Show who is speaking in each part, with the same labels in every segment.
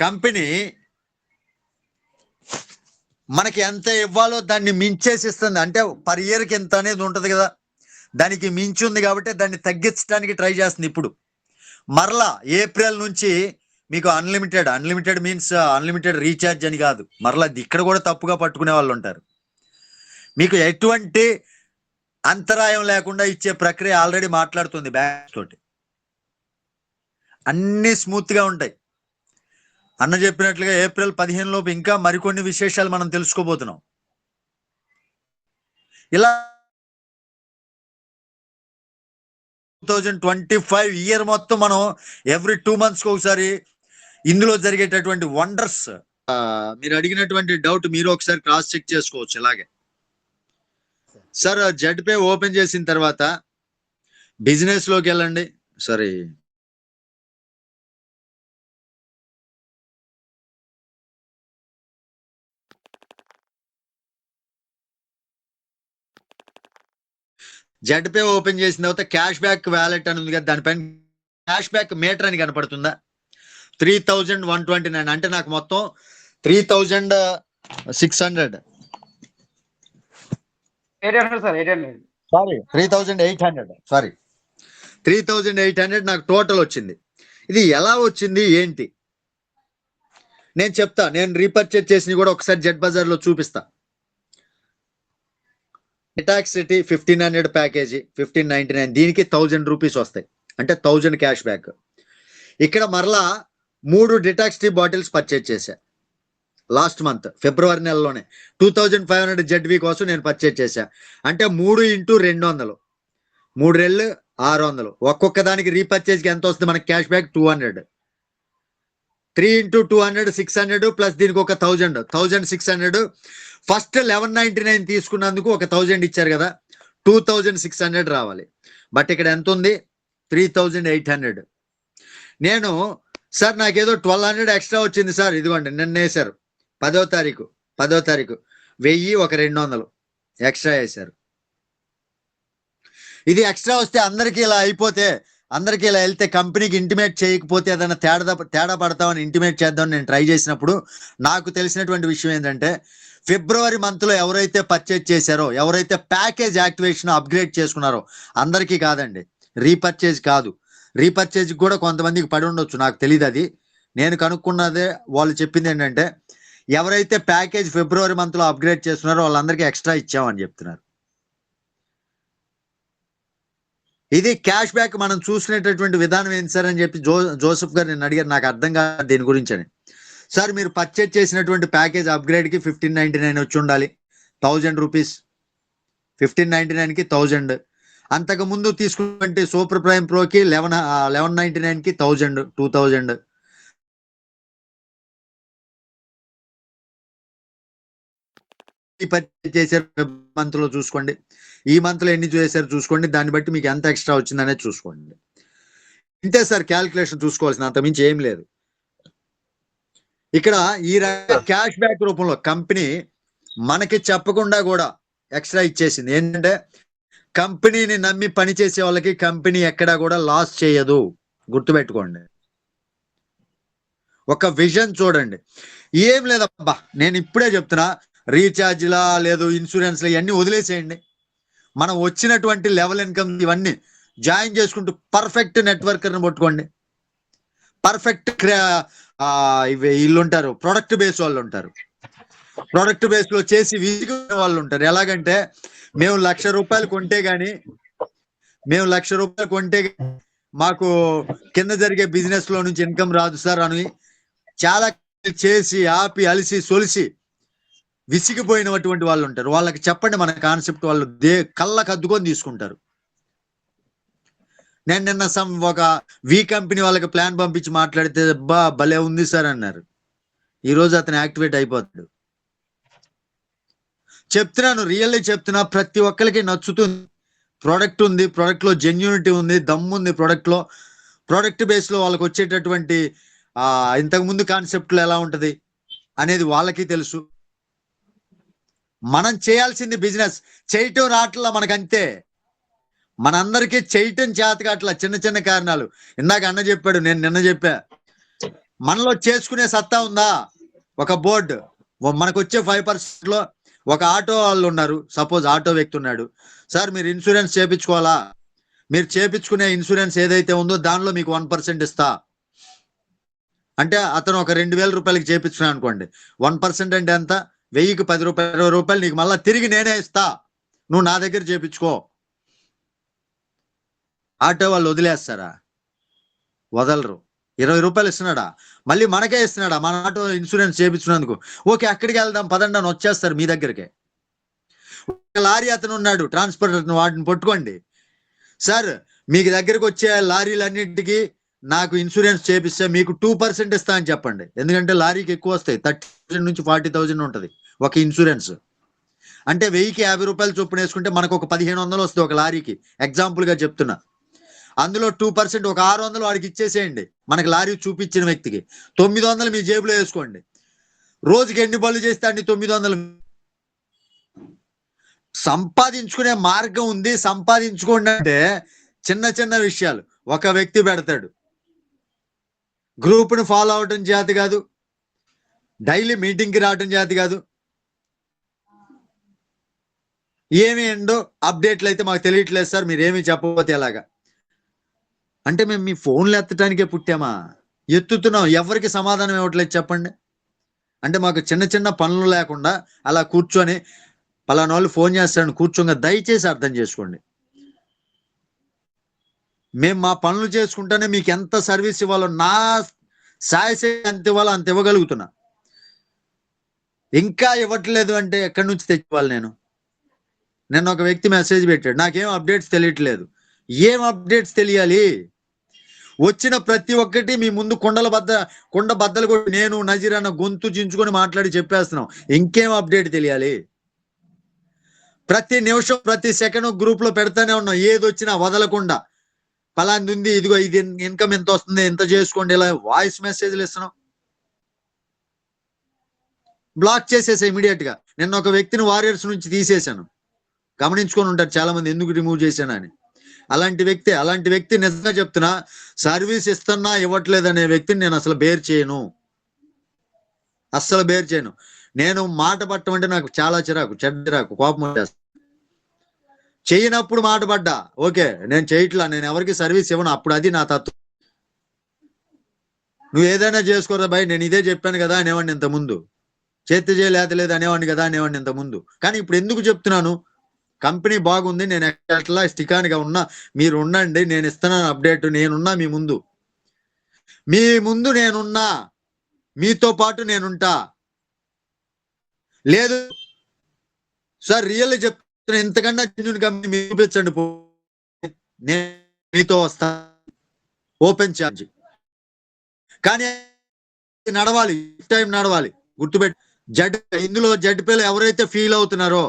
Speaker 1: Company మనకి ఎంత ఇవ్వాలో దాన్ని మించేసి ఇస్తుంది అంటే పర్ ఇయర్కి ఎంత అనేది ఉంటుంది కదా. దానికి మించి ఉంది కాబట్టి దాన్ని తగ్గించడానికి ట్రై చేస్తుంది ఇప్పుడు. మరలా ఏప్రిల్ నుంచి మీకు unlimited unlimited means unlimited recharge అని కాదు. మరలా ఇక్కడ కూడా తప్పుగా పట్టుకునే వాళ్ళు ఉంటారు. మీకు ఎటువంటి అంతరాయం లేకుండా ఇచ్చే ప్రక్రియ ఆల్రెడీ మాట్లాడుతుంది బ్యాంక్ తోటి. అన్నీ స్మూత్గా ఉంటాయి. అన్న చెప్పినట్లుగా ఏప్రిల్ పదిహేను లోపు ఇంకా మరికొన్ని విశేషాలు మనం తెలుసుకోబోతున్నాం. ఇలా two thousand twenty five year మొత్తం మనం ఎవ్రీ టూ మంత్స్ ఒకసారి ఇందులో జరిగేటటువంటి వండర్స్ మీరు అడిగినటువంటి డౌట్ మీరు ఒకసారి క్రాస్ చెక్ చేసుకోవచ్చు ఇలాగే. సార్ జడ్పే ఓపెన్ చేసిన తర్వాత బిజినెస్లోకి వెళ్ళండి. సారీ జెడ్ పే ఓపెన్ చేసిన తర్వాత క్యాష్ బ్యాక్ వ్యాలెట్ అని ఉంది కదా దానిపైన క్యాష్ బ్యాక్ మీటర్ అని కనపడుతుందా? Three thousand one twenty nine అంటే నాకు మొత్తం three thousand six hundred.
Speaker 2: Sir
Speaker 1: three thousand eight hundred sorry. Three thousand eight hundred నాకు టోటల్ వచ్చింది. ఇది ఎలా వచ్చింది ఏంటి? నేను చెప్తా నేను రీపర్చేజ్ చేసి కూడా ఒకసారి జెడ్ బజార్లో చూపిస్తా. ఇటాక్ city fifteen hundred package fifteen ninety nine దీనికి థౌజండ్ రూపీస్ వస్తాయి. అంటే థౌజండ్ క్యాష్ బ్యాక్ ఇక్కడ మరలా మూడు డిటాక్స్ టీ బాటిల్స్ పర్చేజ్ చేశా. లాస్ట్ మంత్ ఫిబ్రవరి నెలలోనే. టూ థౌజండ్ ఫైవ్ హండ్రెడ్ జెడ్వి కోసం నేను పర్చేజ్ చేశా. అంటే మూడు ఇంటూ రెండు వందలు. మూడు రెళ్ళు ఆరు వందలు. ఒక్కొక్క దానికి రీపర్చేజ్కి ఎంత వస్తుంది? మనకి cash back two hundred three into two hundred six hundred plus దీనికి ఒక thousand. Thousand six hundred. First eleven ninety nine తీసుకున్నందుకు ఒక థౌజండ్ ఇచ్చారు కదా. టూ థౌజండ్ సిక్స్ హండ్రెడ్ రావాలి. బట్ ఇక్కడ ఎంత ఉంది? Three thousand eight hundred. నేను సార్ నాకేదో ట్వెల్వ్ హండ్రెడ్ ఎక్స్ట్రా వచ్చింది సార్. ఇదిగోండి నిన్న వేశారు. పదో తారీఖు పదో తారీఖు. వెయ్యి ఒక రెండు వందలు ఎక్స్ట్రా వేశారు. ఇది ఎక్స్ట్రా వస్తే అందరికీ ఇలా అయిపోతే అందరికీ ఇలా వెళ్తే కంపెనీకి ఇంటిమేట్ చేయకపోతే ఏదైనా తేడా తేడా పడతామని ఇంటిమేట్ చేద్దామని నేను ట్రై చేసినప్పుడు నాకు తెలిసినటువంటి విషయం ఏంటంటే ఫిబ్రవరి మంత్లో ఎవరైతే పర్చేజ్ చేశారో ఎవరైతే ప్యాకేజ్ యాక్టివేషన్ అప్గ్రేడ్ చేసుకున్నారో అందరికీ కాదండి రీపర్చేజ్ కాదు. రీపర్చేజ్ కూడా కొంతమందికి పడి ఉండొచ్చు నాకు తెలియదు అది. నేను కనుక్కున్నదే వాళ్ళు చెప్పింది ఏంటంటే ఎవరైతే ప్యాకేజ్ ఫిబ్రవరి మంత్లో అప్గ్రేడ్ చేస్తున్నారో వాళ్ళందరికీ ఎక్స్ట్రా ఇచ్చామని చెప్తున్నారు. ఇది క్యాష్ బ్యాక్ మనం చూసినటువంటి విధానం ఏంటి సార్ అని చెప్పి జో జోసెఫ్ గారు నేను అడిగారు. నాకు అర్థం కాదు దీని గురించి అని. సార్ మీరు పర్చేజ్ చేసినటువంటి ప్యాకేజ్ అప్గ్రేడ్కి ఫిఫ్టీన్ నైన్టీ నైన్ వచ్చి ఉండాలి. థౌజండ్ రూపీస్ ఫిఫ్టీన్ నైన్టీ నైన్కి థౌజండ్ అంతకు ముందు తీసుకుంటే సూపర్ ప్రైమ్ ప్రోకి లెవెన్ లెవెన్ నైన్టీ నైన్కి థౌజండ్ టూ థౌజండ్ పర్చేజ్ చేశారు మంత్లో చూసుకోండి. ఈ మంత్లో ఎన్ని చేశారు చూసుకోండి. దాన్ని బట్టి మీకు ఎంత ఎక్స్ట్రా వచ్చింది అనేది చూసుకోండి. ఇంతే సార్ క్యాల్కులేషన్ చూసుకోవాల్సిన అంత మించి ఏం లేదు. ఇక్కడ ఈ క్యాష్ బ్యాక్ రూపంలో కంపెనీ మనకి చెప్పకుండా కూడా ఎక్స్ట్రా ఇచ్చేసింది. ఏంటంటే కంపెనీని నమ్మి పనిచేసే వాళ్ళకి కంపెనీ ఎక్కడా కూడా లాస్ చేయదు. గుర్తుపెట్టుకోండి. ఒక విజన్ చూడండి. ఏం లేదబ్బా నేను ఇప్పుడే చెప్తున్నా. రీఛార్జ్లా లేదు ఇన్సూరెన్స్ ఇవన్నీ వదిలేసేయండి. మనం వచ్చినటువంటి లెవెల్ ఇన్కమ్ ఇవన్నీ జాయిన్ చేసుకుంటూ పర్ఫెక్ట్ నెట్వర్కర్ని పట్టుకోండి. పర్ఫెక్ట్ ఇవి వీళ్ళు ఉంటారు ప్రొడక్ట్ బేస్ వాళ్ళు ఉంటారు ప్రొడక్ట్ బేస్లో చేసి విసిగి వాళ్ళు ఉంటారు ఎలాగంటే మేము లక్ష రూపాయలు కొంటే గాని మేము లక్ష రూపాయలు కొంటే మాకు కింద జరిగే బిజినెస్లో నుంచి ఇన్కమ్ రాదు సార్ అని చాలా చేసి ఆపి అలిసి సొలిసి విసిగిపోయినటువంటి వాళ్ళు ఉంటారు. వాళ్ళకి చెప్పండి మన కాన్సెప్ట్ వాళ్ళు దే కళ్ళకు అద్దుకొని తీసుకుంటారు. నేను నిన్న సమ్ ఒక వి కంపెనీ వాళ్ళకి ప్లాన్ పంపించి మాట్లాడితే బా భలే ఉంది సార్ అన్నారు. ఈరోజు అతను యాక్టివేట్ అయిపోతాడు. చెప్తున్నాను రియల్లీ చెప్తున్నా ప్రతి ఒక్కరికి నచ్చుతుంది ప్రోడక్ట్ ఉంది ప్రోడక్ట్లో జెన్యూనిటీ ఉంది దమ్ము ఉంది ప్రోడక్ట్లో. ప్రోడక్ట్ బేస్లో వాళ్ళకి వచ్చేటటువంటి ఇంతకుముందు కాన్సెప్ట్లో ఎలా ఉంటుంది అనేది వాళ్ళకి తెలుసు. మనం చేయాల్సింది బిజినెస్. చేయటం రావట్లా మనకంతే. మనందరికీ చేయటం చేత చిన్న చిన్న కారణాలు. ఇందాక అన్న చెప్పాడు నేను నిన్న చెప్పా. మనలో చేసుకునే సత్తా ఉందా? ఒక బోర్డు. మనకు వచ్చే ఫైవ్ పర్సెంట్లో ఒక ఆటో వాళ్ళు ఉన్నారు. సపోజ్ ఆటో వ్యక్తి ఉన్నాడు. సార్ మీరు ఇన్సూరెన్స్ చేపించుకోవాలా? మీరు చేపించుకునే ఇన్సూరెన్స్ ఏదైతే ఉందో దానిలో మీకు వన్ పర్సెంట్ ఇస్తా. అంటే అతను ఒక రెండు వేల రూపాయలకి చేపించుకున్నాను అనుకోండి. వన్ పర్సెంట్ అంటే ఎంత? వెయ్యికి పది రూపాయలు ఇరవై రూపాయలు నీకు మళ్ళీ తిరిగి నేనే ఇస్తా. నువ్వు నా దగ్గర చేపించుకో. ఆటో వాళ్ళు వదిలేస్తారా? వదలరు. ఇరవై రూపాయలు ఇస్తున్నాడా? మళ్ళీ మనకే ఇస్తున్నాడా? మన ఆటో ఇన్సూరెన్స్ చేపించినందుకు ఓకే అక్కడికి వెళ్దాం పదండి అని వచ్చేస్తారు మీ దగ్గరికి. ఒక లారీ అతను ఉన్నాడు ట్రాన్స్పోర్ట్ అతను వాటిని పట్టుకోండి. సార్ మీకు దగ్గరకు వచ్చే లారీలన్నింటికి నాకు ఇన్సూరెన్స్ చేపిస్తే మీకు టూ పర్సెంట్ ఇస్తా అని చెప్పండి. ఎందుకంటే లారీకి ఎక్కువ వస్తాయి థర్టీ నుంచి ఫార్టీ థౌజండ్ ఉంటుంది. ఒక ఇన్సూరెన్స్. అంటే వెయ్యికి యాభై రూపాయలు చొప్పున వేసుకుంటే మనకు ఒక పదిహేను వందలు వస్తుంది ఒక లారీకి. ఎగ్జాంపుల్గా చెప్తున్నా. అందులో టూ పర్సెంట్ ఒక ఆరు వందలు వాడికి ఇచ్చేసేయండి. మనకి లారీ చూపించిన వ్యక్తికి. తొమ్మిది వందలు మీ జేబులో వేసుకోండి. రోజుకి ఎన్ని పనులు చేస్తే అన్ని తొమ్మిది వందలు? సంపాదించుకునే మార్గం ఉంది. సంపాదించుకోండి అంటే చిన్న చిన్న విషయాలు. ఒక వ్యక్తి పెడతాడు. గ్రూప్ను ఫాలో అవటం చేత కాదు. డైలీ మీటింగ్కి రావటం చేత కాదు. ఏమి ఎండో అప్డేట్లు అయితే మాకు తెలియట్లేదు సార్ మీరు ఏమి చెప్పకపోతే ఎలాగా? అంటే మేము మీ ఫోన్లు ఎత్తడానికే పుట్టామా? ఎత్తుతున్నాం ఎవరికి సమాధానం ఇవ్వట్లేదు చెప్పండి. అంటే మాకు చిన్న చిన్న పనులు లేకుండా అలా కూర్చొని పలానా వాళ్ళు ఫోన్ చేస్తారని కూర్చోగా దయచేసి అర్థం చేసుకోండి. మేము మా పనులు చేసుకుంటేనే మీకు ఎంత సర్వీస్ ఇవ్వాలో నా సాయసే ఎంత ఇవ్వాలో అంత ఇవ్వగలుగుతున్నా. ఇంకా ఇవ్వట్లేదు అంటే ఎక్కడి నుంచి తెచ్చివ్వాలి నేను? నిన్న ఒక వ్యక్తి మెసేజ్ పెట్టాడు. నాకేం అప్డేట్స్ తెలియట్లేదు. ఏం అప్డేట్స్ తెలియాలి? వచ్చిన ప్రతి ఒక్కటి మీ ముందు కొండల బద్ద కొండ బద్దలు కొట్టి నేను నజీర్ అన్న గొంతు చించుకొని మాట్లాడి చెప్పేస్తున్నాం. ఇంకేం అప్డేట్ తెలియాలి? ప్రతి నిమిషం ప్రతి సెకండ్ గ్రూప్లో పెడతానే ఉన్నాం. ఏది వచ్చినా వదలకుండా. పలాంది ఉంది ఇదిగో ఇది ఇన్కమ్ ఎంత వస్తుంది ఎంత చేసుకోండి ఇలా వాయిస్ మెసేజ్లు ఇస్తున్నాం. బ్లాక్ చేసేసా ఇమీడియట్గా. నిన్న ఒక వ్యక్తిని వారియర్స్ నుంచి తీసేశాను. గమనించుకొని ఉంటారు చాలా మంది ఎందుకు రిమూవ్ చేశానని? అలాంటి వ్యక్తి అలాంటి వ్యక్తి నిజంగా చెప్తున్నా సర్వీస్ ఇస్తున్నా ఇవ్వట్లేదు అనే వ్యక్తిని నేను అసలు బేర్ చేయను. అస్సలు బేర్ చేయను. నేను మాట పట్టడం అంటే నాకు చాలా చిరాకు చెడ్డ చిరాకు కోపం వచ్చేస్తుంది చేయనప్పుడు మాట పడ్డా ఓకే నేను చేయట్లా నేను ఎవరికి సర్వీస్ ఇవ్వను అప్పుడు అది నా తత్వం. నువ్వు ఏదైనా చేసుకోరా బాయ్ నేను ఇదే చెప్పాను కదా అనేవాడిని ఇంత ముందు. చేతి చేయలేదు లేదు అనేవాడిని కదా అనేవాడిని ఇంత ముందు. కానీ ఇప్పుడు ఎందుకు చెప్తున్నాను? కంపెనీ బాగుంది నేను ఎట్లా స్థికానిగా ఉన్నా మీరు ఉండండి నేను ఇస్తున్నాను అప్డేట్ నేనున్నా మీ ముందు. మీ ముందు నేనున్నా మీతో పాటు నేనుంటా. లేదు సార్ రియల్ చెప్తున్నా ఇంతకన్నా జెన్యున్ కంపెనీ మీరు చూపించండి పో. నేను మీతో వస్తా. Open charge. కానీ నడవాలి టైం నడవాలి గుర్తుపెట్టి జడ్ ఇందులో జడ్ పిల్లలు ఎవరైతే ఫీల్ అవుతున్నారో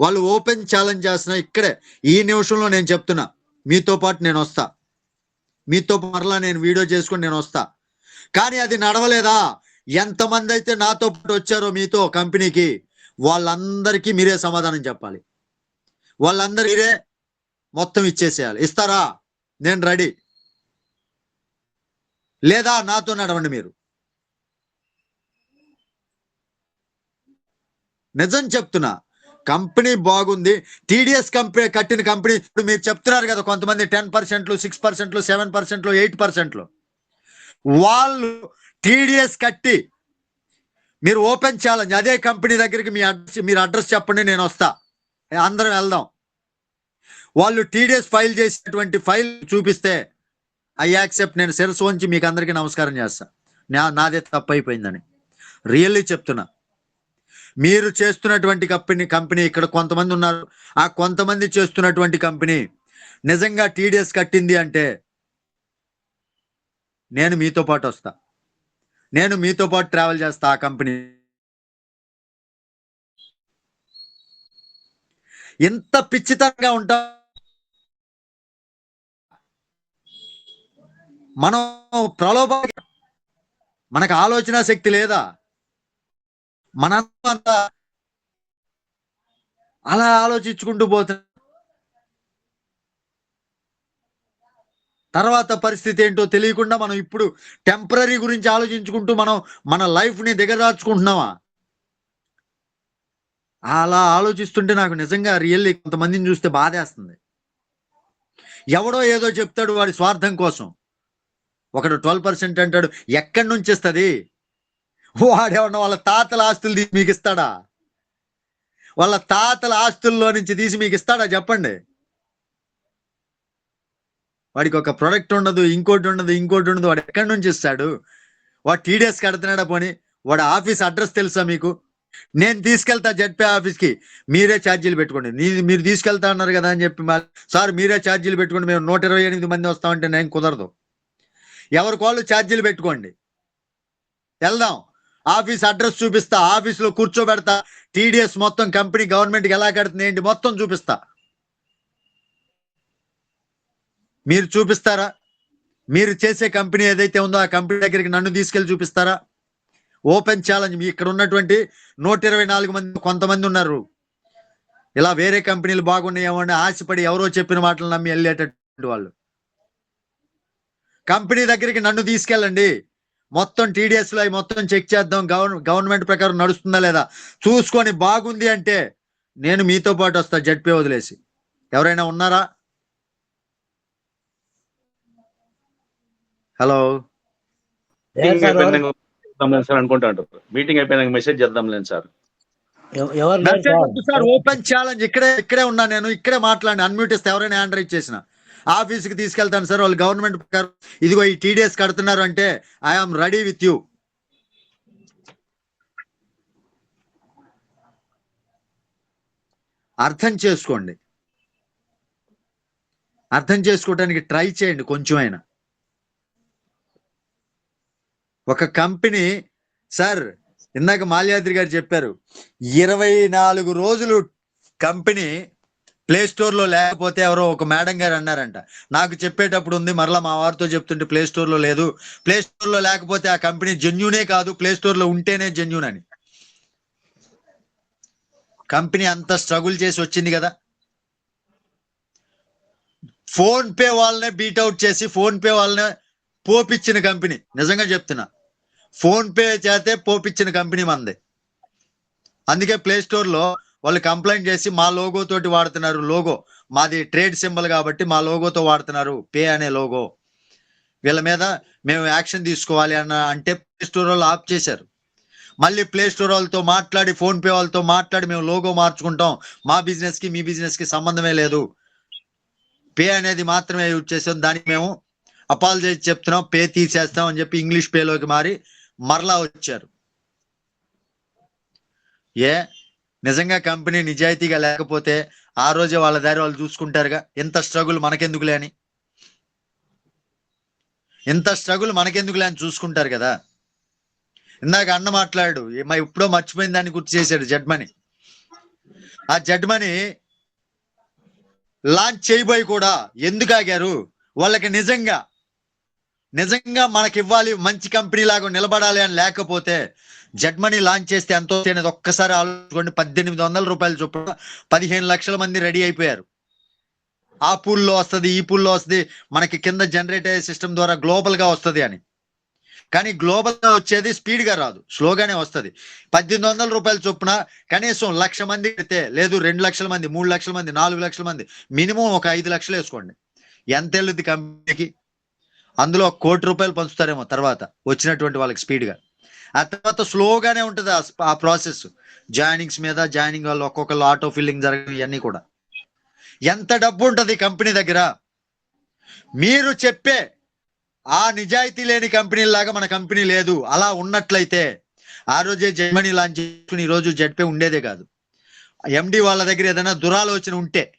Speaker 1: వాళ్ళు ఓపెన్ ఛాలెంజ్ చేస్తున్నా ఇక్కడే. ఈ నిమిషంలో నేను చెప్తున్నా. మీతో పాటు నేను వస్తా. మీతో మరలా నేను వీడియో చేసుకొని నేను వస్తా. కానీ అది నడవలేదా? ఎంతమంది అయితే నాతో పాటు వచ్చారో మీతో కంపెనీకి వాళ్ళందరికీ మీరే సమాధానం చెప్పాలి. వాళ్ళందరూ మీరే మొత్తం ఇచ్చేసేయాలి. ఇస్తారా? నేను రెడీ. లేదా నాతో నడవండి మీరు. నిజం చెప్తున్నా. కంపెనీ బాగుంది. టీడీఎస్ కంపెనీ కట్టిన కంపెనీ. ఇప్పుడు మీరు చెప్తున్నారు కదా కొంతమంది టెన్ పర్సెంట్లు సిక్స్ పర్సెంట్లు సెవెన్ పర్సెంట్లు ఎయిట్ పర్సెంట్లు. వాళ్ళు టీడీఎస్ కట్టి మీరు ఓపెన్ ఛాలెంజ్ అదే కంపెనీ దగ్గరికి మీ అడ్రస్ మీరు అడ్రస్ చెప్పండి నేను వస్తా. అందరం వెళ్దాం. వాళ్ళు టీడీఎస్ ఫైల్ చేసినటువంటి ఫైల్ చూపిస్తే ఐ యాక్సెప్ట్ నేను శిరస్సు వంచి మీకు అందరికీ నమస్కారం చేస్తా. నా నాదే తప్పు అయిపోయిందని రియల్లీ చెప్తున్నా. మీరు చేస్తున్నటువంటి కంపెనీ కంపెనీ ఇక్కడ కొంతమంది ఉన్నారు. ఆ కొంతమంది చేస్తున్నటువంటి కంపెనీ నిజంగా టీడీఎస్ కట్టింది అంటే నేను మీతో పాటు వస్తా. నేను మీతో పాటు ట్రావెల్ చేస్తా ఆ కంపెనీ. ఎంత పిచ్చితంగా ఉంటా మనం ప్రలోభ మనకు ఆలోచన శక్తి లేదా? మనంతా అలా ఆలోచించుకుంటూ పోతున్నా తర్వాత పరిస్థితి ఏంటో తెలియకుండా మనం ఇప్పుడు టెంపరీ గురించి ఆలోచించుకుంటూ మనం మన లైఫ్ని దిగదార్చుకుంటున్నామా? అలా ఆలోచిస్తుంటే నాకు నిజంగా రియల్లీ కొంతమందిని చూస్తే బాధేస్తుంది. ఎవడో ఏదో చెప్తాడు వాడి స్వార్థం కోసం. ఒకడు ట్వెల్వ్ పర్సెంట్ అంటాడు ఎక్కడి నుంచి ఇస్తుంది వాడేమన్నా వాళ్ళ తాతల ఆస్తులు తీసి మీకు ఇస్తాడా? వాళ్ళ తాతల ఆస్తుల్లో నుంచి తీసి మీకు ఇస్తాడా? చెప్పండి. వాడికి ఒక ప్రొడక్ట్ ఉండదు ఇంకోటి ఉండదు ఇంకోటి ఉండదు. వాడు ఎక్కడి నుంచి ఇస్తాడు? వాడు టీడీఎస్ కడుతున్నాడా పోని? వాడు ఆఫీస్ అడ్రస్ తెలుసా మీకు? నేను తీసుకెళ్తా జెడ్పే ఆఫీస్కి. మీరే ఛార్జీలు పెట్టుకోండి. మీరు తీసుకెళ్తా అన్నారు కదా అని చెప్పి సార్ మీరే ఛార్జీలు పెట్టుకోండి. మేము నూట ఇరవై ఎనిమిది మంది వస్తామంటే నేను కుదరదు. ఎవరికి వాళ్ళు ఛార్జీలు పెట్టుకోండి. వెళ్దాం. ఆఫీస్ అడ్రస్ చూపిస్తా ఆఫీస్లో కూర్చోబెడతా టీడీఎస్ మొత్తం కంపెనీ గవర్నమెంట్కి ఎలా కడుతుంది ఏంటి మొత్తం చూపిస్తా. మీరు చూపిస్తారా? మీరు చేసే కంపెనీ ఏదైతే ఉందో ఆ కంపెనీ దగ్గరికి నన్ను తీసుకెళ్ళి చూపిస్తారా? ఓపెన్ ఛాలెంజ్ మీ ఇక్కడ ఉన్నటువంటి నూట ఇరవై నాలుగు మంది కొంతమంది ఉన్నారు. ఇలా వేరే కంపెనీలు బాగున్నాయేమో అని ఆశపడి ఎవరో చెప్పిన మాటలు నమ్మి వెళ్ళేటటువంటి వాళ్ళు. కంపెనీ దగ్గరికి నన్ను తీసుకెళ్ళండి. మొత్తం టీడీఎస్లో అవి మొత్తం చెక్ చేద్దాం. గవర్న గవర్నమెంట్ ప్రకారం నడుస్తుందా లేదా? చూసుకొని బాగుంది అంటే నేను మీతో పాటు వస్తా జడ్పీ వదిలేసి. ఎవరైనా ఉన్నారా? హలో
Speaker 3: ఏం
Speaker 4: మీటింగ్ అయిపోయినాక అయిపోయినాక మెసేజ్ చేద్దాంలేండి సార్.
Speaker 1: ఓపెన్ ఛాలెంజ్ ఇక్కడే ఇక్కడే ఉన్నా నేను. ఇక్కడే మాట్లాడి అన్మ్యూట్ ఇస్తే ఎవరైనా హ్యాండ్ రైజ్ చేసిన. ఆఫీస్కి తీసుకెళ్తాను సార్ వాళ్ళు గవర్నమెంట్ ప్రకారం ఇదిగో ఈ టీడీఎస్ కడుతున్నారు అంటే ఐఆమ్ రెడీ విత్ యూ. అర్థం చేసుకోండి. అర్థం చేసుకోవడానికి ట్రై చేయండి కొంచెం అయినా ఒక కంపెనీ సార్ ఇందాక మాల్యాద్రి గారు చెప్పారు ఇరవై నాలుగు రోజులు కంపెనీ ప్లే స్టోర్లో లేకపోతే ఎవరో ఒక మేడం గారు అన్నారంట. నాకు చెప్పేటప్పుడు ఉంది మరలా మా వారితో చెప్తుంటే ప్లే స్టోర్లో లేదు. ప్లే స్టోర్లో లేకపోతే ఆ కంపెనీ జెన్యునే కాదు ప్లే స్టోర్లో ఉంటేనే జెన్యున్ అని. కంపెనీ అంత స్ట్రగుల్ చేసి వచ్చింది కదా. ఫోన్ పే వాళ్ళనే బీట్అవుట్ చేసి ఫోన్ పే వాళ్ళనే పోపిచ్చిన కంపెనీ. నిజంగా చెప్తున్నా. ఫోన్ పే చేతే పోపిచ్చిన కంపెనీ మంది. అందుకే ప్లే స్టోర్లో వాళ్ళు కంప్లైంట్ చేసి మా లోగో తోటి వాడుతున్నారు. లోగో మాది ట్రేడ్ సింబల్ కాబట్టి మా లోగోతో వాడుతున్నారు. పే అనే లోగో వీళ్ళ మీద మేము యాక్షన్ తీసుకోవాలి అన్న అంటే ప్లే స్టోర్ వాళ్ళు ఆఫ్ చేశారు. మళ్ళీ ప్లే స్టోర్ వాళ్ళతో మాట్లాడి ఫోన్ పే వాళ్ళతో మాట్లాడి మేము లోగో మార్చుకుంటాం. మా బిజినెస్కి మీ బిజినెస్కి సంబంధమే లేదు. పే అనేది మాత్రమే యూజ్ చేసాం. దానికి మేము అపాలజైజ్ చెప్తున్నాం. పే తీసేస్తాం అని చెప్పి ఇంగ్లీష్ పేలోకి మారి మరలా వచ్చారు. ఏ? నిజంగా కంపెనీ నిజాయితీగా లేకపోతే ఆ రోజే వాళ్ళ దారి వాళ్ళు చూసుకుంటారుగా. ఇంత స్ట్రగుల్ మనకెందుకులే అని? ఇంత స్ట్రగుల్ మనకెందుకులే అని చూసుకుంటారు కదా? ఇందాక అన్న మాట్లాడు ఇప్పుడో మర్చిపోయిన దాన్ని గుర్తు చేశాడు జడ్మని ఆ జడ్మని లాంచ్ చేయబోయి కూడా ఎందుకు ఆగారు? వాళ్ళకి నిజంగా నిజంగా మనకి ఇవ్వాలి మంచి కంపెనీ లాగా నిలబడాలి అని లేకపోతే జడ్మనీ లాంచ్ చేస్తే ఎంత అనేది ఒక్కసారి ఆలోచించుకోండి. పద్దెనిమిది వందల రూపాయలు చొప్పున పదిహేను లక్షల మంది రెడీ అయిపోయారు. ఆ పూల్లో వస్తుంది ఈ పూల్లో వస్తుంది మనకి కింద జనరేట్ అయ్యే సిస్టమ్ ద్వారా గ్లోబల్గా వస్తుంది అని. కానీ గ్లోబల్గా వచ్చేది స్పీడ్గా రాదు స్లోగానే వస్తుంది. పద్దెనిమిది వందల రూపాయల చొప్పున కనీసం లక్ష మంది పెడితే లేదు రెండు లక్షల మంది మూడు లక్షల మంది నాలుగు లక్షల మంది మినిమం ఒక ఐదు లక్షలు వేసుకోండి. ఎంత వెళ్ళుద్ది కంపెనీకి? అందులో కోటి రూపాయలు పంచుతారేమో తర్వాత వచ్చినటువంటి వాళ్ళకి స్పీడ్గా. ఆ తర్వాత స్లోగానే ఉంటుంది ఆ ప్రాసెస్. జాయినింగ్స్ మీద జాయినింగ్ వాళ్ళు ఒక్కొక్కరు ఆటో ఫిల్లింగ్ జరగడం ఇవన్నీ కూడా. ఎంత డబ్బు ఉంటుంది కంపెనీ దగ్గర? మీరు చెప్పే ఆ నిజాయితీ లేని కంపెనీ లాగా మన కంపెనీ లేదు. అలా ఉన్నట్లయితే ఆ రోజే జర్మనీ లాంచ్ చేసుకుని ఈరోజు రోజు జడ్పే ఉండేదే కాదు. ఎండి వాళ్ళ దగ్గర ఏదైనా దురాలోచన ఉంటే.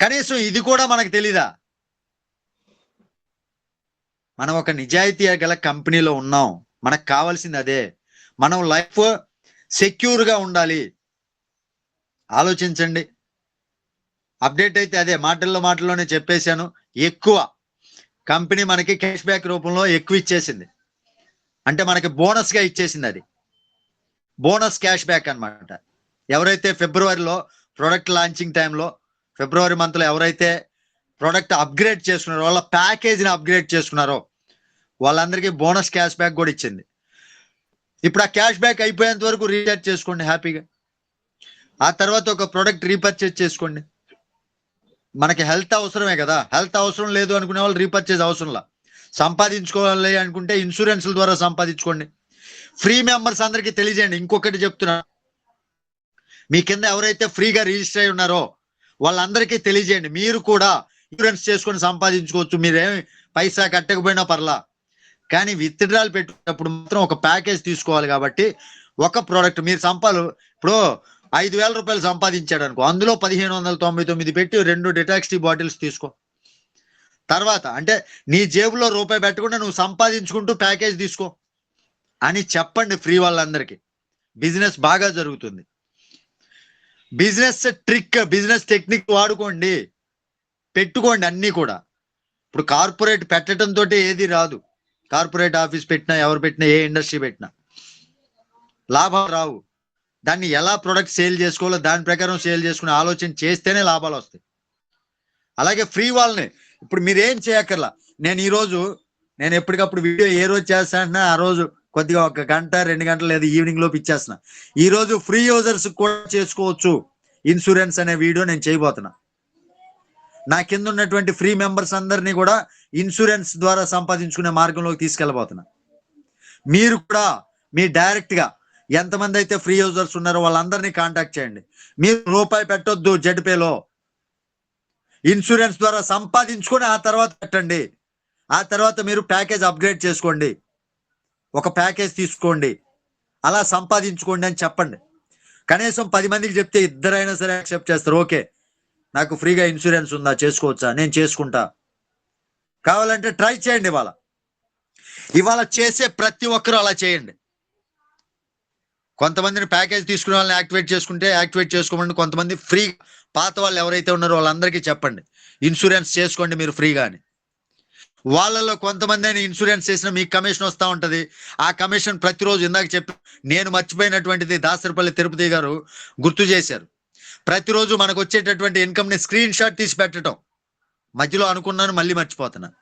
Speaker 1: కనీసం ఇది కూడా మనకు తెలీదా? మనం ఒక నిజాయితీ గల కంపెనీలో ఉన్నాం. మనకు కావాల్సింది అదే. మనం లైఫ్ సెక్యూర్గా ఉండాలి. ఆలోచించండి. అప్డేట్ అయితే అదే. మాటల్లో మాటల్లోనే చెప్పేశాను. ఎక్కువ కంపెనీ మనకి క్యాష్ బ్యాక్ రూపంలో ఎక్కువ ఇచ్చేసింది. అంటే మనకి బోనస్గా ఇచ్చేసింది అది. బోనస్ క్యాష్ బ్యాక్ అన్నమాట. ఎవరైతే ఫిబ్రవరిలో ప్రొడక్ట్ లాంచింగ్ టైంలో ఫిబ్రవరి మంత్లో ఎవరైతే ప్రోడక్ట్ అప్గ్రేడ్ చేసుకున్నారో. వాళ్ళ ప్యాకేజీని అప్గ్రేడ్ చేసుకున్నారో. వాళ్ళందరికీ బోనస్ క్యాష్ బ్యాక్ కూడా ఇచ్చింది. ఇప్పుడు ఆ క్యాష్ బ్యాక్ అయిపోయేంత వరకు రీఛార్జ్ చేసుకోండి హ్యాపీగా. ఆ తర్వాత ఒక ప్రోడక్ట్ రీపర్చేజ్ చేసుకోండి. మనకి హెల్త్ అవసరమే కదా. హెల్త్ అవసరం లేదు అనుకునే వాళ్ళు రీపర్చేజ్ అవసరంలా సంపాదించుకోవాలి అనుకుంటే ఇన్సూరెన్స్ల ద్వారా సంపాదించుకోండి. ఫ్రీ మెంబర్స్ అందరికీ తెలియజేయండి. ఇంకొకటి చెప్తున్నా. మీ కింద ఎవరైతే ఫ్రీగా రిజిస్టర్ అయి ఉన్నారో వాళ్ళందరికీ తెలియజేయండి. మీరు కూడా ఇన్సూరెన్స్ చేసుకొని సంపాదించుకోవచ్చు. మీరేమి పైసా కట్టకపోయినా పర్లా. కానీ విత్డ్రాల్ పెట్టినప్పుడు మాత్రం ఒక ప్యాకేజ్ తీసుకోవాలి కాబట్టి ఒక ప్రోడక్ట్ మీరు సంపాలు ఇప్పుడు ఐదు వేల రూపాయలు సంపాదించాడు అనుకో అందులో పదిహేను వందల తొంభై తొమ్మిది పెట్టి రెండు డిటాక్స్టీ బాటిల్స్ తీసుకో. తర్వాత అంటే నీ జేబులో రూపాయి పెట్టకుండా నువ్వు సంపాదించుకుంటూ ప్యాకేజ్ తీసుకో. అని చెప్పండి ఫ్రీ వాళ్ళందరికీ. బిజినెస్ బాగా జరుగుతుంది. బిజినెస్ ట్రిక్ బిజినెస్ టెక్నిక్ వాడుకోండి. పెట్టుకోండి అన్నీ కూడా. ఇప్పుడు కార్పొరేట్ పెట్టడం తోటి ఏది రాదు. కార్పొరేట్ ఆఫీస్ పెట్టినా ఎవరు పెట్టినా ఏ ఇండస్ట్రీ పెట్టినా. లాభాలు రావు. దాన్ని ఎలా ప్రొడక్ట్ సేల్ చేసుకోవాలో దాని ప్రకారం సేల్ చేసుకునే ఆలోచన చేస్తేనే లాభాలు వస్తాయి. అలాగే ఫ్రీ వాళ్ళని ఇప్పుడు మీరు ఏం చేయక్కర్లా. నేను ఈరోజు నేను ఎప్పటికప్పుడు వీడియో ఏ రోజు చేస్తానంటే ఆ రోజు కొద్దిగా ఒక గంట రెండు గంటలు లేదా ఈవినింగ్ లోపు ఇచ్చేస్తున్నా. ఈరోజు ఫ్రీ యూజర్స్ కూడా చేసుకోవచ్చు. ఇన్సూరెన్స్ అనే వీడియో నేను చేయబోతున్నా. నా కింద ఉన్నటువంటి ఫ్రీ మెంబర్స్ అందరినీ కూడా ఇన్సూరెన్స్ ద్వారా సంపాదించుకునే మార్గంలోకి తీసుకెళ్ళబోతున్నా. మీరు కూడా మీ డైరెక్ట్గా ఎంతమంది అయితే ఫ్రీ యూజర్స్ ఉన్నారో వాళ్ళందరినీ కాంటాక్ట్ చేయండి. మీరు రూపాయి పెట్టొద్దు జడ్పేలో ఇన్సూరెన్స్ ద్వారా సంపాదించుకొని ఆ తర్వాత పెట్టండి. ఆ తర్వాత మీరు ప్యాకేజ్ అప్గ్రేడ్ చేసుకోండి. ఒక ప్యాకేజ్ తీసుకోండి. అలా సంపాదించుకోండి అని చెప్పండి. కనీసం పది మందికి చెప్తే ఇద్దరైనా సరే యాక్సెప్ట్ చేస్తారు. ఓకే. నాకు ఫ్రీగా ఇన్సూరెన్స్ ఉందా? చేసుకోవచ్చా? నేను చేసుకుంటా. కావాలంటే ట్రై చేయండి ఇవాళ. ఇవాళ చేసే ప్రతి ఒక్కరూ అలా చేయండి. కొంతమందిని ప్యాకేజ్ తీసుకునే వాళ్ళని యాక్టివేట్ చేసుకుంటే యాక్టివేట్ చేసుకోమండి కొంతమంది ఫ్రీ పాత వాళ్ళు ఎవరైతే ఉన్నారో వాళ్ళందరికీ చెప్పండి. ఇన్సూరెన్స్ చేసుకోండి మీరు ఫ్రీగా అని. వాళ్ళలో కొంతమంది అయినా ఇన్సూరెన్స్ చేసిన మీకు కమిషన్ వస్తూ ఉంటుంది. ఆ కమిషన్ ప్రతిరోజు ఇందాక చెప్పి నేను మర్చిపోయినటువంటిది దాసరిపల్లి తిరుపతి గారు గుర్తు చేశారు. ప్రతిరోజు మనకు వచ్చేటటువంటి ఇన్కమ్ని స్క్రీన్ షాట్ తీసి పెట్టడం మధ్యలో అనుకున్నాను మళ్ళీ మర్చిపోతున్నా.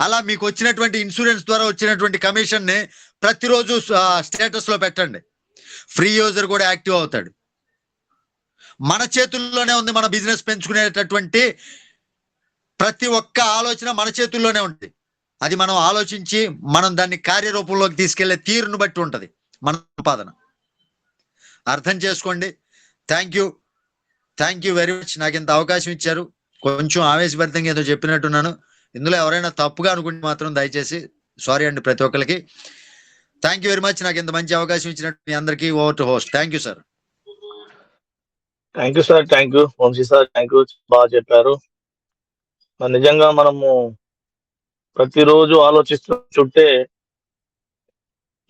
Speaker 1: అలా మీకు వచ్చినటువంటి ఇన్సూరెన్స్ ద్వారా వచ్చినటువంటి కమిషన్ని ప్రతిరోజు స్టేటస్లో పెట్టండి. ఫ్రీ యూజర్ కూడా యాక్టివ్ అవుతాడు. మన చేతుల్లోనే ఉంది మన బిజినెస్ పెంచుకునేటటువంటి ప్రతి ఒక్క ఆలోచన మన చేతుల్లోనే ఉంది. అది మనం ఆలోచించి మనం దాన్ని కార్యరూపంలోకి తీసుకెళ్ళే తీరును బట్టి ఉంటుంది మన సంపాదన. అర్థం చేసుకోండి. Thank you thank you very much నాకు ఇంత అవకాశం ఇచ్చారు. కొంచెం ఆవేశభరితంగా ఏదో చెప్పినట్టున్నాను. ఇందులో ఎవరైనా తప్పుగా అనుకుంటే మాత్రం దయచేసి సారీ అండి ప్రతి ఒక్కరికి. థ్యాంక్ యూ వెరీ మచ్ నాకు ఇంత మంచి అవకాశం ఇచ్చినట్టు మీ అందరికీ over to host. Thank you sir
Speaker 5: thank you sir thank you Vamshi sir thank you బాగా చెప్పారు. నిజంగా మనము ప్రతిరోజు ఆలోచిస్తుంటే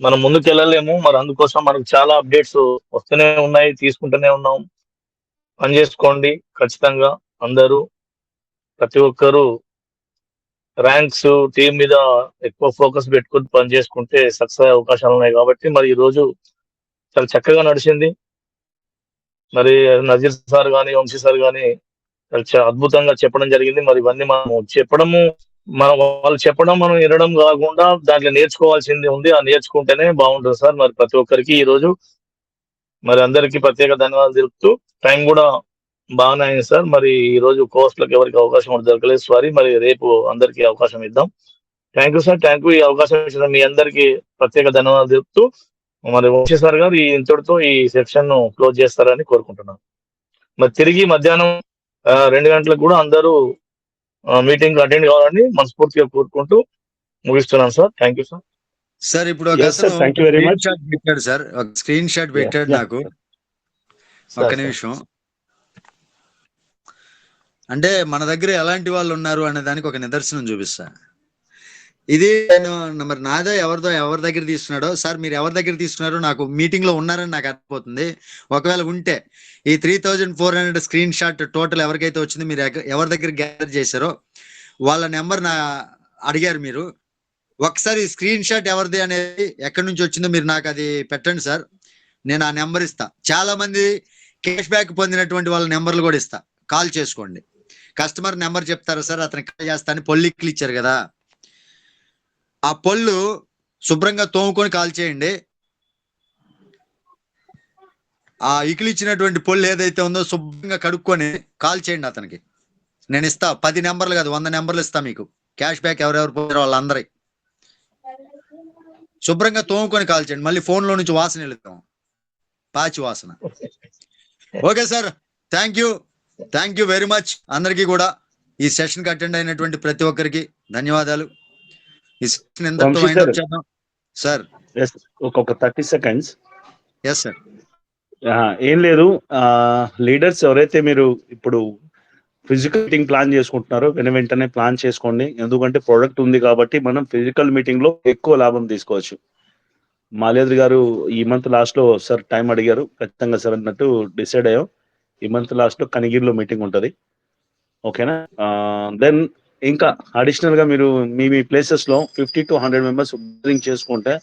Speaker 5: మనం ముందుకు వెళ్ళలేము మరి అందుకోసం మనకు చాలా అప్డేట్స్ వస్తూనే ఉన్నాయి తీసుకుంటూనే ఉన్నాం. పని చేసుకోండి ఖచ్చితంగా అందరూ. ప్రతి ఒక్కరూ ర్యాంక్స్ టీం మీద ఎక్కువ ఫోకస్ పెట్టుకుని పని చేసుకుంటే సక్సెస్ అయ్యే అవకాశాలు ఉన్నాయి కాబట్టి మరి ఈ రోజు చాలా చక్కగా నడిచింది. మరి నజీర్ సార్ గాని వంశీ సార్ గాని చాలా చ- అద్భుతంగా చెప్పడం జరిగింది. మరి ఇవన్నీ మనము చెప్పడము మనం వాళ్ళు చెప్పడం మనం వినడం కాకుండా దాంట్లో నేర్చుకోవాల్సింది ఉంది. ఆ నేర్చుకుంటేనే బాగుంటుంది సార్. మరి ప్రతి ఒక్కరికి ఈ రోజు మరి అందరికీ ప్రత్యేక ధన్యవాదాలు తెలుపుతూ టైం కూడా బాగానే అయింది సార్. మరి ఈ రోజు కోర్సులకు ఎవరికి అవకాశం కూడా దొరకలేదు సారీ. మరి రేపు అందరికీ అవకాశం ఇద్దాం. Thank you sir. Thank you. ఈ అవకాశం ఇచ్చిన మీ అందరికీ ప్రత్యేక ధన్యవాదాలు తెలుపుతూ మరి వంశీ సార్ గారు ఈ ఇంతటితో ఈ సెక్షన్ను క్లోజ్ చేస్తారని కోరుకుంటున్నాను. మరి తిరిగి మధ్యాహ్నం రెండు గంటలకు కూడా అందరూ మీటింగ్ అటెండ్ కావాలని మనస్ఫూర్తిగా కోరుకుంటూ ముగిస్తున్నాను sir. Thank you sir
Speaker 1: sir ఇప్పుడు పెట్టాడు సార్. ఒక స్క్రీన్ షాట్ పెట్టాడు. నాకు. ఒక్క నిమిషం. అంటే మన దగ్గర ఎలాంటి వాళ్ళు ఉన్నారు అనే దానికి ఒక నిదర్శనం చూపిస్తా. ఇది నేను మరి నాదో ఎవరిదో ఎవరి దగ్గర తీసుకున్నాడో సార్ మీరు ఎవరి దగ్గర తీసుకున్నారో నాకు మీటింగ్లో ఉన్నారని నాకు అర్థమవుతుంది. ఒకవేళ ఉంటే ఈ three thousand four hundred screen shot total ఎవరికైతే వచ్చింది మీరు ఎవరి దగ్గర గ్యాదర్ చేశారో వాళ్ళ నెంబర్ నా అడిగారు మీరు. ఒకసారి స్క్రీన్ షాట్ ఎవరిది అనేది ఎక్కడి నుంచి వచ్చిందో మీరు నాకు అది పెట్టండి సార్. నేను ఆ నెంబర్ ఇస్తా. చాలా మంది క్యాష్ బ్యాక్ పొందినటువంటి వాళ్ళ నెంబర్లు కూడా ఇస్తా. కాల్ చేసుకోండి. కస్టమర్ నెంబర్ చెప్తారా సార్ అతనికి కాల్ చేస్తాను పొల్లిక్లు ఇచ్చారు కదా. ఆ పళ్ళు శుభ్రంగా తోముకొని కాల్ చేయండి. ఆ ఇకిలిచ్చినటువంటి పొల్లు ఏదైతే ఉందో శుభ్రంగా కడుక్కొని కాల్ చేయండి అతనికి. నేను ఇస్తా పది నెంబర్లు కాదు వంద నెంబర్లు ఇస్తా మీకు. క్యాష్ బ్యాక్ ఎవరెవరు పోయారో వాళ్ళందరి. శుభ్రంగా తోముకొని కాల్ చేయండి మళ్ళీ ఫోన్లో నుంచి వాసన వెళుతాం. పాచి వాసన. Okay sir thank you. Thank you very much. అందరికీ కూడా ఈ సెషన్కి అటెండ్ అయినటువంటి ప్రతి ఒక్కరికి ధన్యవాదాలు. ఈ వైండ్. చేద్దాం. సార్.
Speaker 4: ఒక థర్టీ సెకండ్స్.
Speaker 1: ఎస్ సార్
Speaker 4: ఏం లేదు. లీడర్స్ ఎవరైతే మీరు ఇప్పుడు ఫిజికల్ మీటింగ్ ప్లాన్ చేసుకుంటున్నారో వెన వెంటనే ప్లాన్ చేసుకోండి. ఎందుకంటే ప్రోడక్ట్ ఉంది కాబట్టి మనం ఫిజికల్ మీటింగ్లో ఎక్కువ లాభం తీసుకోవచ్చు. మాల్యాద్రి గారు ఈ మంత్ లాస్ట్లో సార్ టైం అడిగారు. ఖచ్చితంగా సార్ అన్నట్టు డిసైడ్ అయ్యాం. ఈ మంత్ లాస్ట్లో కనిగిరిలో మీటింగ్ ఉంటది. ఓకేనా దెన్ ఇంకా అడిషనల్గా మీరు మీ మీ ప్లేసెస్లో fifty to hundred members booking చేసుకుంటే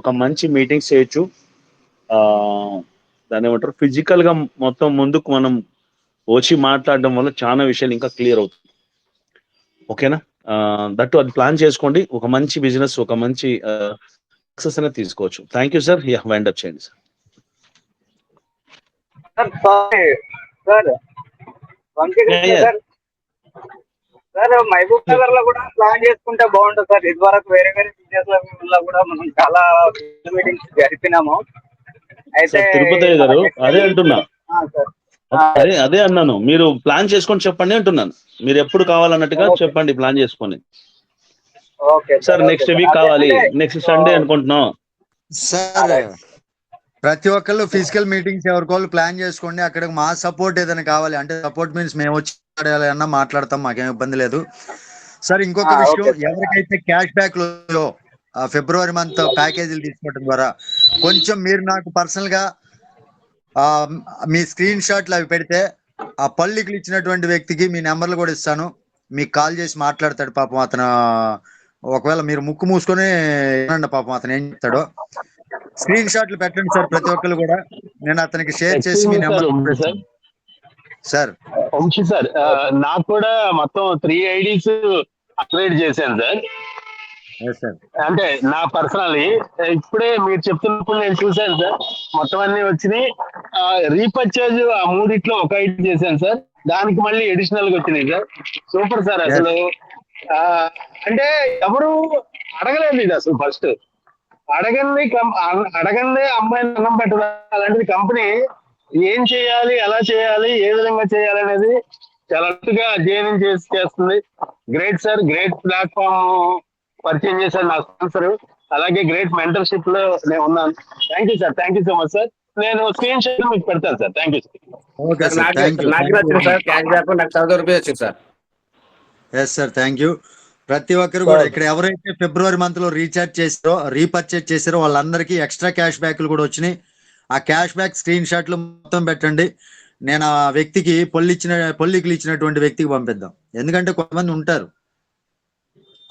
Speaker 4: ఒక మంచి మీటింగ్స్ చేయొచ్చు. ఆ దాన్ని ఏమంటారు? ఫిజికల్గా మొత్తం ముందుకు మనం వచ్చి మాట్లాడడం వల్ల చాలా విషయాలు ఇంకా క్లియర్ అవుతుంది ఓకేనా దట్టు అది ప్లాన్ చేసుకోండి. ఒక మంచి బిజినెస్ ఒక మంచి సక్సెస్ అనేది తీసుకోవచ్చు. Thank you sir yeah wind up చేయండి సార్
Speaker 2: సార్ సారీ మహబూబ్ నగర్లో కూడా ప్లాన్ చేసుకుంటే బాగుంటుంది సార్. ఇది వరకు వేరే వేరే బిజినెస్లో కూడా మనం చాలా మీటింగ్స్ జరిపినాము. అయితే
Speaker 4: తిరుపతి గారు అదే అంటున్నా.
Speaker 2: ఆ, సార్.
Speaker 4: అదే అదే అన్నాను. మీరు ప్లాన్ చేసుకొని చెప్పండి అంటున్నాను. మీరు ఎప్పుడు కావాలన్నట్టుగా. చెప్పండి ప్లాన్ చేసుకొని.
Speaker 2: ఓకే
Speaker 4: సార్ నెక్స్ట్ వీక్ కావాలి. నెక్స్ట్ సండే అనుకుంటున్నాం.
Speaker 1: సార్ ప్రతి ఒక్కళ్ళు ఫిజికల్ మీటింగ్స్ ఎవరికోళ్ళు ప్లాన్ చేసుకోండి. అక్కడ మా సపోర్ట్ ఏదైనా కావాలి. అంటే సపోర్ట్ మీన్స్ మేము వచ్చి మాట్లాడాలన్నా మాట్లాడతాం మాకేం ఇబ్బంది లేదు. సార్ ఇంకొక విషయం. ఎవరికైతే క్యాష్ బ్యాక్లో ఆ ఫిబ్రవరి మంత్ ప్యాకేజీలు తీసుకోవడం ద్వారా కొంచెం మీరు నాకు పర్సనల్గా ఆ, మీ స్క్రీన్ షాట్లు అవి పెడితే ఆ పల్లికి ఇచ్చినటువంటి వ్యక్తికి మీ నెంబర్లు కూడా ఇస్తాను. మీకు కాల్ చేసి మాట్లాడతాడు పాపం అతను. ఒకవేళ మీరు ముక్కు మూసుకొని వినండి పాపం అతను ఏం చెప్తాడో స్క్రీన్ షాట్లు పెట్టండి సార్ ప్రతి ఒక్కరు కూడా. నేను అతనికి షేర్ చేసి మీ నెంబర్
Speaker 6: సార్. వంశీ సార్. నాకు కూడా మొత్తం త్రీ ఐడీస్ అప్గ్రేడ్ చేశాను సార్. అంటే నా పర్సనల్ ఇప్పుడే మీరు చెప్తున్నప్పుడు నేను చూశాను సార్. మొత్తం అన్ని వచ్చినాయి. రీపర్చేజ్ ఆ మూడిట్లో ఒక ఐడి చేశాను సార్. దానికి మళ్ళీ అడిషనల్గా వచ్చినాయి సార్. సూపర్ సార్ అసలు. అంటే ఎవరు అడగలేదు ఇది అసలు ఫస్ట్ అడగండి అడగండి అమ్మాయిని అన్నం పెట్టదు అలాంటిది కంపెనీ ఏం చేయాలి ఎలా చేయాలి ఏ విధంగా చేయాలి అనేది చాలా అట్టుగా అధ్యయనం చేసి చేస్తుంది. గ్రేట్ సార్ గ్రేట్ ప్లాట్ఫామ్ పరిచయం చేశారు నా స్పాన్సర్. అలాగే గ్రేట్ మెంటర్షిప్లో నేను ఉన్నాను. Thank you sir thank you so much sir నేను స్క్రీన్ షాట్ మీకు పెడతాను sir thank you
Speaker 1: yes sir thank you ప్రతి ఒక్కరు కూడా ఇక్కడ ఎవరైతే ఫిబ్రవరి మంత్లో రీఛార్జ్ చేసారో రీపర్చేజ్ చేసారో వాళ్ళందరికీ ఎక్స్ట్రా క్యాష్ బ్యాక్లు కూడా వచ్చినాయి. ఆ క్యాష్ బ్యాక్ స్క్రీన్ షాట్లు మొత్తం పెట్టండి. నేను ఆ వ్యక్తికి పొల్లి ఇచ్చిన పొల్లికి ఇచ్చినటువంటి వ్యక్తికి పంపిద్దాం. ఎందుకంటే కొంతమంది ఉంటారు.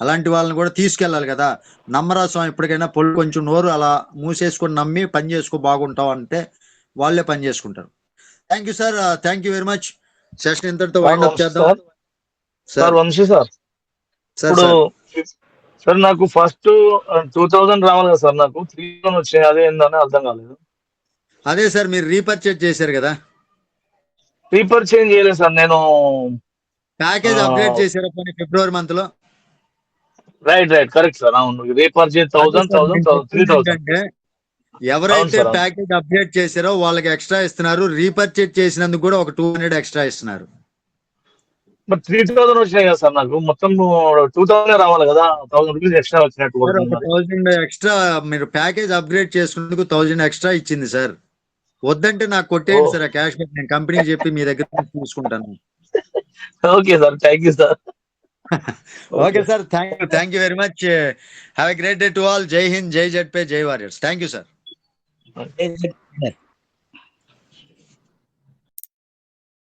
Speaker 1: అలాంటి వాళ్ళని కూడా తీసుకెళ్ళాలి కదా. నమ్మరా స్వామి ఎప్పటికైనా పొల్లు కొంచెం నోరు అలా మూసేసుకొని నమ్మి పని చేసుకో బాగుంటావు అంటే వాళ్ళే పని చేసుకుంటారు. Thank you sir thank you very much session ఇంతటితో వైండ్ అప్ చేద్దాం.
Speaker 5: సార్ వంశీ సార్ ఇప్పుడు
Speaker 1: సార్
Speaker 5: సార్ నాకు ఫస్ట్ టూ థౌజండ్ రావాలి కదా సార్ నాకు. త్రీ థౌసండ్ వచ్చినాయి అదే ఏందని అర్థం కాలేదు.
Speaker 1: అదే సార్ మీరు రీపర్చేజ్ చేశారు కదా
Speaker 5: పేపర్ చేంజ్ చేయలేదు సార్ నేను
Speaker 1: ప్యాకేజ్. అప్డేట్ చేశారు ఫిబ్రవరి మంత్లో
Speaker 5: రైట్ రైట్ కరెక్ట్ సార్ అవును రేపర్ చేసి థౌసండ్ థౌసండ్ త్రీ థౌసండ్
Speaker 1: ఎవరైతే. ప్యాకేజ్ అప్డేట్ చేశారో వాళ్ళకి ఎక్స్ట్రా ఇస్తున్నారు రీపర్చేజ్ చేసినందుకు కూడా ఒక టూ హండ్రెడ్ ఎక్స్ట్రా ఇస్తున్నారు
Speaker 5: మరి త్రీ థౌసండ్ వచ్చినాయి కదా సార్ నాకు మొత్తం టూ థౌసండ్ రావాలి కదా థౌసండ్ రూపీస్ ఎక్స్ట్రా వచ్చినట్టు.
Speaker 1: థౌజండ్ ఎక్స్ట్రా మీరు ప్యాకేజ్ అప్గ్రేడ్ చేసుకున్నందుకు థౌజండ్ ఎక్స్ట్రా ఇచ్చింది సార్ వద్దంటే నాకు కొట్టేయండి. సార్ ఆ క్యాష్ బ్యాక్ నేను కంపెనీకి చెప్పి మీ దగ్గర నుంచి తీసుకుంటాను.
Speaker 5: Okay sir thank you sir.
Speaker 1: Okay sir thank you thank you very much have a great day to all జై హింద్ జై జడ్పే జై వారియర్స్ థ్యాంక్ యూ సార్